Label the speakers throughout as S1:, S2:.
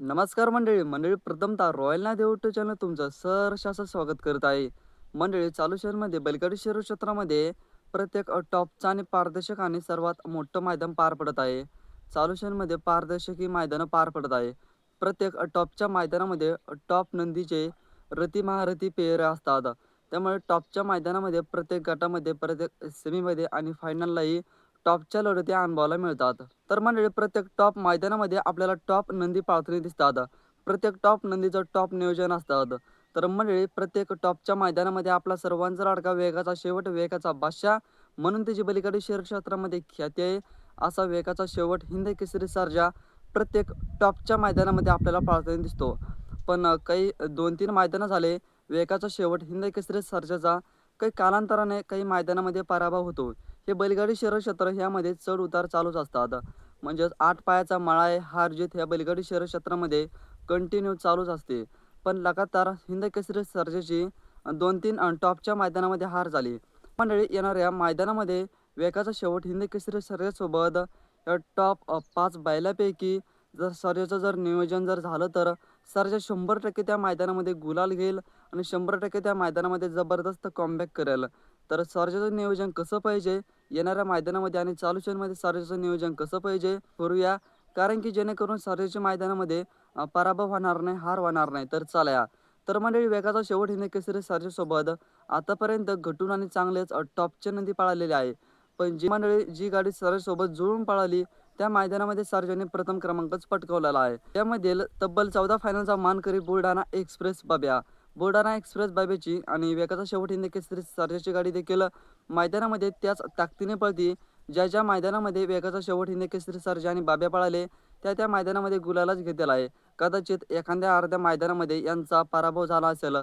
S1: नमस्कार मंडळी. मंडळी प्रथमतः रॉयल ना देवटो चॅनल तुमचं सहर्ष स्वागत करत आहे. मंडळी चालू शहरमध्ये बैलगाडी शहर क्षेत्रामध्ये प्रत्येक टॉपचा आणि पारदर्शक आणि सर्वात मोठं मैदान पार पडत आहे. चालू शहरमध्ये पारदर्शक ही मैदानं पार पडत आहे. प्रत्येक टॉपच्या मैदानामध्ये टॉप नंदीचे रती महारथी पेयर असतात. त्यामुळे टॉपच्या मैदानामध्ये प्रत्येक गटामध्ये प्रत्येक सेमीमध्ये आणि फायनललाही टॉपच्या लढत्या अनुभवायला मिळतात. तर मंडळी प्रत्येक टॉप मैदानामध्ये आपल्याला टॉप नंदी पाळतानी दिसतात. प्रत्येक टॉप नंदीचं टॉप नियोजन असतात. तर मंडळी प्रत्येक टॉपच्या मैदानामध्ये आपला सर्वांचा लाडका वेगाचा शेवट वेगाचा बादशाह म्हणून त्याची बलीकडे शहर क्षेत्रामध्ये ख्याती आहे. असा वेगाचा शेवट हिंद केसरी सर्जा प्रत्येक टॉपच्या मैदानामध्ये आपल्याला पाळताना दिसतो. पण काही दोन तीन मैदानं झाले वेगाचा शेवट हिंद केसरी सर्जाचा काही कालांतराने काही मैदानामध्ये पराभव होतो. हे बैलगाडी शहर क्षेत्र ह्यामध्ये चढ उतार चालूच असतात. म्हणजेच आठ पायाचा मळा आहे हार जीत ह्या बैलगाडी शहर क्षेत्रामध्ये कंटिन्यू चालूच असते. पण लगातार हिंद केसरी सर्जेची दोन तीन टॉपच्या मैदानामध्ये हार झाली. मंडळी येणाऱ्या मैदानामध्ये वेगाचा शेवट हिंद केसरी सर्जेसोबत टॉप पाच बैलापैकी जर सर्जेचं जर नियोजन जर झालं तर सर्जा शंभर टक्के त्या मैदानामध्ये गुलाल घेईल आणि शंभर टक्के त्या मैदानामध्ये जबरदस्त कॉमबॅक करेल. तर सर्जेचं नियोजन कसं पाहिजे? येणाऱ्या मैदानामध्ये आणि चालू शहरमध्ये सर्जाचं नियोजन कसं पाहिजे करूया? कारण की जेणेकरून सर्जाच्या मैदानामध्ये पराभव होणार नाही हार होणार नाही. तर चालया तर मंडळी वेगाचा शेवट हिने केसरी सर्जेसोबत आतापर्यंत घटून आणि चांगलेच टॉपचे नंदी पळालेले आहे. पण जी मंडळी जी गाडी सर्जेसोबत जुळून पळाली त्या मैदानामध्ये सार्वजनिक प्रथम क्रमांकच पटकवलेला आहे. त्यामध्ये तब्बल चौदा फायनलचा मानकरी बुलढाणा एक्सप्रेस बाब्या बुलढाणा एक्सप्रेस बाबेची आणि वेगाचा शेवट हिंद केसरी सर्जाची गाडी देखील मैदानामध्ये त्याच ताकदीने पळती. ज्या ज्या मैदानामध्ये वेगाचा शेवट हिंद केसरी सर्जा आणि बाब्या पळाले त्या त्या मैदानामध्ये गुलालाच घेतलेला आहे. कदाचित एखाद्या अर्ध्या मैदानामध्ये यांचा पराभव झाला असेल.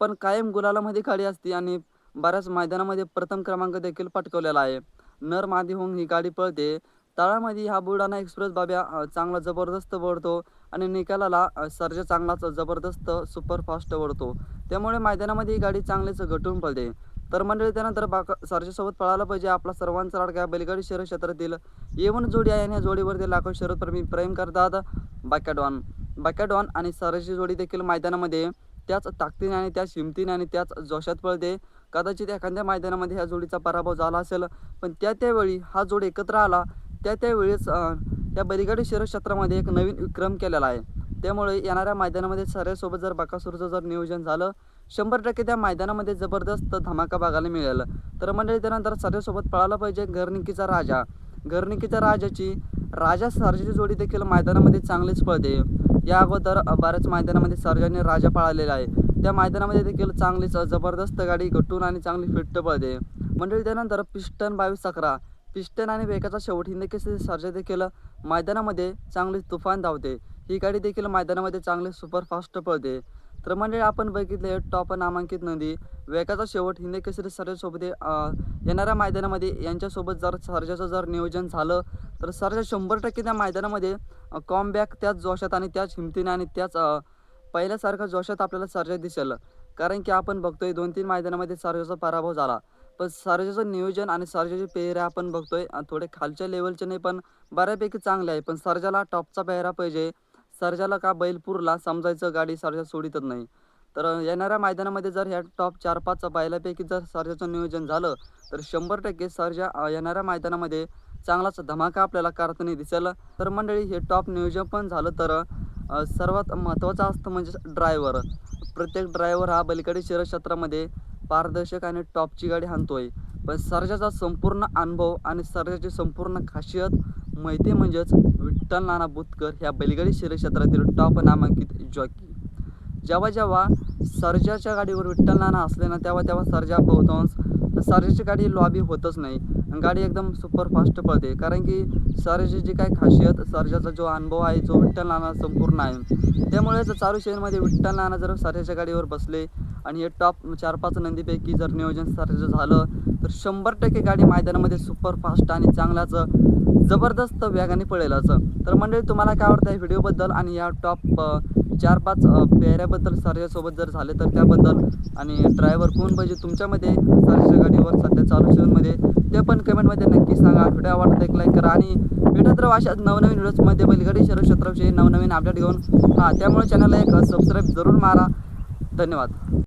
S1: पण कायम गुलालामध्ये गाडी असते आणि बऱ्याच मैदानामध्ये प्रथम क्रमांक देखील पटकवलेला आहे. नर मादी होऊन ही गाडी पळते. तळामध्ये हा बुलढाणा एक्सप्रेस बाब्या चांगला जबरदस्त वळतो आणि निकालाला सर्ज सर्जा चांगलाच जबरदस्त सुपरफास्ट वळतो. त्यामुळे मैदानामध्ये ही गाडी चांगलीच घटून पडते तर मंडळी त्यानंतर बाका सर्जेसोबत पळायला पाहिजे आपला सर्वांचा लाडका बैलगाडी शहर क्षेत्रातील येवन जोडी आहे आणि या जोडीवरती लाखो शरदप्रेमी प्रेम करतात बाक्याडॉन बाक्याडॉन आणि सरची जोडी देखील मैदानामध्ये त्याच ताकदीने आणि त्याच हिमतीने आणि त्याच जोशात पळते. कदाचित एखाद्या मैदानामध्ये ह्या जोडीचा पराभव झाला असेल पण त्या त्यावेळी हा जोड एकत्र आला त्या त्यावेळेस त्या बैलगाडी शहर क्षेत्रामध्ये एक नवीन विक्रम केलेला आहे. त्यामुळे येणाऱ्या मैदानामध्ये सऱ्यासोबत जर बाकासूरचं जर नियोजन झालं शंभर टक्के त्या मैदानामध्ये जबरदस्त धमाका बघायला मिळेल. तर मंडळी त्यानंतर सर्यासोबत पळायला पाहिजे घरनिकीचा राजा. घरनिकीच्या राजाची राजा सर्जाची जोडी देखील मैदानामध्ये चांगलीच पळते. या अगोदर बऱ्याच मैदानामध्ये सर्जाने राजा पळालेला आहे. त्या मैदानामध्ये देखील चांगलीच जबरदस्त गाडी घटून आणि चांगली फिट्ट पळते. मंडळी त्यानंतर पिस्टन बावीस अकरा. पिस्टन आणि वेगाचा शेवट हिंद केसरी सर्जा देखील मैदानामध्ये चांगली तुफान धावते. ही गाडी देखील मैदानामध्ये चांगली सुपरफास्ट पळते. तर म्हणजे आपण बघितले टॉप नामांकित नदी. वेगाचा शेवट हिंद केसरी सर्जासोबत येणाऱ्या मैदानामध्ये यांच्यासोबत जर सर्जाचं जर नियोजन झालं तर सर्जा शंभर टक्के त्या मैदानामध्ये कॉमबॅक त्याच जोशात आणि त्याच हिमतीने आणि त्याच पहिल्यासारख्या जोशात आपल्याला सर्जा दिसेल. कारण की आपण बघतोय दोन तीन मैदानामध्ये सर्जाचा पराभव झाला. पण सर्जाचं नियोजन आणि सर्जाचे पेहऱ्या आपण बघतोय थोडे खालच्या लेवलचे नाही पण बऱ्यापैकी चांगले आहे. पण सर्जाला टॉपचा पेहरा पाहिजे. सर्जाला का बैलपूरला समजायचं गाडी सर्जा सोडितच नाही. तर येणाऱ्या मैदानामध्ये जर ह्या टॉप चार पाच बैलापैकी जर सर्जाचं नियोजन झालं तर शंभर टक्के सर्जा येणाऱ्या मैदानामध्ये चांगलाच धमाका आपल्याला करताना दिसेल. तर मंडळी हे टॉप नियोजन पण झालं तर सर्वात महत्त्वाचं असतं म्हणजे ड्रायव्हर प्रत्येक ड्रायव्हर हा बलिकडे शहर क्षेत्रामध्ये पारदर्शक आणि टॉपची गाडी हाणतोय. पण सर्जाचा संपूर्ण अनुभव आणि सर्जाची संपूर्ण खासियत माहिती म्हणजेच विठ्ठल नाना बुतकर ह्या बैलगाडी शरीर क्षेत्रातील टॉप नामांकित जॉकी जेव्हा जेव्हा सर्जाच्या गाडीवर विठ्ठल नाना असले ना तेव्हा तेव्हा सर्जा बहुतांश सर्जाची गाडी लॉबी होतच नाही. गाडी एकदम सुपरफास्ट पळते. कारण की सर्जाची जी काय खासियत सर्जाचा जो अनुभव आहे जो विठ्ठल नाना संपूर्ण आहे. त्यामुळे चालू शहरमध्ये विठ्ठल नाना जर सर्जाच्या गाडीवर बसले आणि हे टॉप चार पाच नंदीपैकी जर नियोजन सारखं झालं तर शंभर टक्के गाडी मैदानामध्ये सुपरफास्ट आणि चांगलाच जबरदस्त वेगाने पळेलच. तर मंडळी तुम्हाला काय आवडतं या व्हिडिओबद्दल? आणि या टॉप चार पाच पेऱ्याबद्दल पेहऱ्याबद्दल सर्जासोबत जर झाले तर त्याबद्दल आणि ड्रायव्हर कोण? पाहिजे तुमच्यामध्ये सर्जाच्या गाडीवर सध्या चालू सीझनमध्ये ते पण कमेंटमध्ये नक्की सांगा. व्हिडिओ आवडतं एक लाईक करा आणि भेटत राहा अशाच नवनवीन व्हिडिओजमध्ये बैलगाडी शरद क्षेत्राविषयी नवनवीन अपडेट घेऊन. हां त्यामुळे चॅनलला एक सबस्क्राईब जरूर मारा. धन्यवाद.